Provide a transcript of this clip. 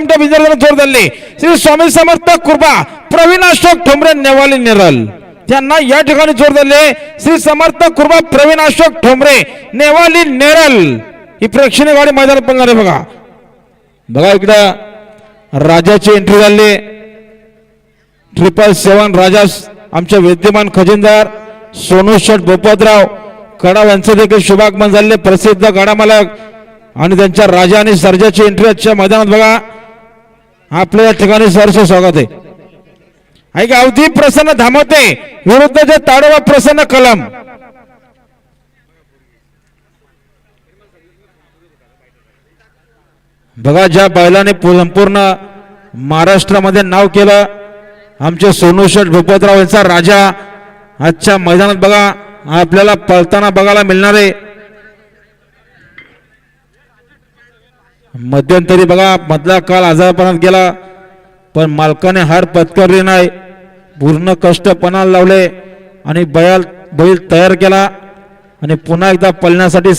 मिनिटं जोर धरले श्री स्वामी समर्थ कृपा प्रवीण अशोक ठोंबरे नेवाली निरल. त्यांना या ठिकाणी जोर धरले श्री समर्थ कृपा प्रवीण अशोक ठोंबरे नेवाली नेरल. ही प्रेक्षणीय गाडी मैदानात पडणार आहे बघा. बघा इकडं राजाची एंट्री झाली. ट्रिपल सेवन राजा आमचे विद्यमान खजिनदार सोनू शेठ गोपतराव कडाव यांचे देखील शुभागमन झाले प्रसिद्ध गडा मालक आणि त्यांच्या राजा आणि सर्जाची एंट्री आजच्या मैदानात बघा. आपल्या या ठिकाणी सहर्ष स्वागत आहे. ऐका अवधी प्रसन्न धामते विरुद्धचे ताडोबा प्रसन्न कलम. बघा ज्या बैलाने संपूर्ण महाराष्ट्रामध्ये नाव केलं आमचे सोनू शेठ भूपतराव यांचा राजा आजच्या मैदानात बघा आपल्याला पळताना बघायला मिळणार आहे. मध्यंतरी बघा मधला काळ आजारपणात गेला पण मालकाने हार पत्करली नाही. पूर्ण कष्ट पणाला लावले आणि बैल बैल तयार केला आणि पुन्हा एकदा पळण्यासाठी